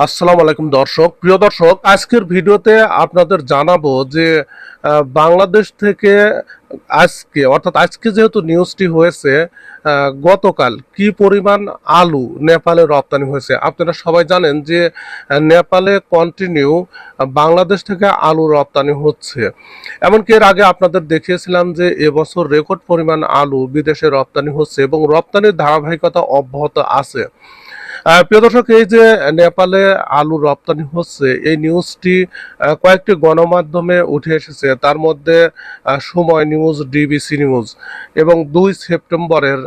আসসালামু আলাইকুম দর্শক। প্রিয় দর্শক, আজকের ভিডিওতে আপনাদের জানাব যে বাংলাদেশ থেকে আজকে, অর্থাৎ আজকে যেহেতু নিউজটি হয়েছে গতকাল কি পরিমাণ আলু নেপালে রপ্তানি হয়েছে? আপনারা সবাই জানেন যে নেপালে কন্টিনিউ বাংলাদেশ থেকে আলু রপ্তানি হচ্ছে। এমনকি এর আগে আপনাদের দেখিয়েছিলাম যে, এবছর রেকর্ড পরিমাণ আলু বিদেশে রপ্তানি হচ্ছে এবং রপ্তানির ধারাবাহিকতা অব্যাহত আছে। প্রিয় দর্শক, এই যে নেপালে আলু রপ্তানি হচ্ছে, এই নিউজটি কয়েকটি গণমাধ্যমে উঠে এসেছে। তার মধ্যে সময় নিউজ ডিবিসি নিউজ এবং দুই সেপ্টেম্বরের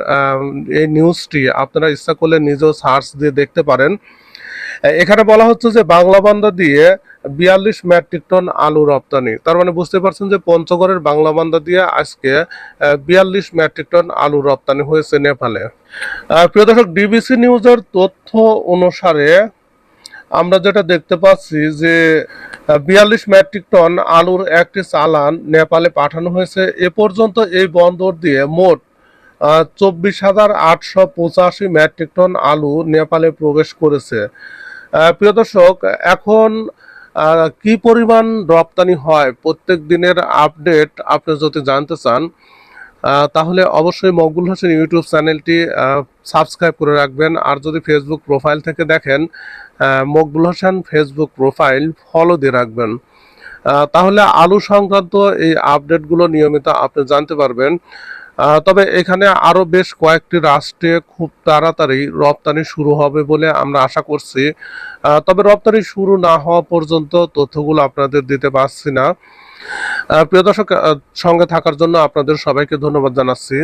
এই নিউজটি আপনারা ইচ্ছা করলে নিজেও সার্চ দিয়ে দেখতে পারেন। এখানে বলা হচ্ছে যে, বাংলা বান্দা দিয়ে বিয়াল্লিশ মেট্রিক টন আলু রপ্তানি। তার মানে বুঝতে পারছেন যে পঞ্চগড়ের বাংলা বান্দা দিয়ে আজকে বিয়াল্লিশ মেট্রিক টন আলু রপ্তানি হয়েছে নেপালে। প্রিয় দর্শক, ডিবিসি নিউজের তথ্য অনুসারে আমরা যেটা দেখতে পাচ্ছি যে বিয়াল্লিশ মেট্রিক টন আলুর একটি চালান নেপালে পাঠানো হয়েছে। এ পর্যন্ত এই বন্দর দিয়ে মোট চব্বিশ হাজার আটশো পঁচাশি মেট্রিক টন আলু নেপালে প্রবেশ করেছে। প্রিয় দর্শক, এখন কি পরিমাণ রপ্তানি হয় প্রত্যেক দিনের আপডেট আপনি যদি জানতে চান তাহলে অবশ্যই মকবুল হোসেন ইউটিউব চ্যানেলটি সাবস্ক্রাইব করে রাখবেন। আর যদি ফেসবুক প্রোফাইল থেকে দেখেন Maqbool Hossain Facebook profile follow দিয়ে রাখবেন। তাহলে আলু সংক্রান্ত এই আপডেটগুলো নিয়মিত আপনি জানতে পারবেন। তবে এখানে আরও বেশ কয়েকটি রাষ্ট্রে খুব তাড়াতাড়ি রপ্তানি শুরু হবে বলে আমরা আশা করছি। তবে রপ্তানি শুরু না হওয়া পর্যন্ত তথ্যগুলো আপনাদের দিতে পারছি না। প্রিয় দর্শক সঙ্গে থাকার জন্য আপনাদের সবাইকে ধন্যবাদ জানাচ্ছি।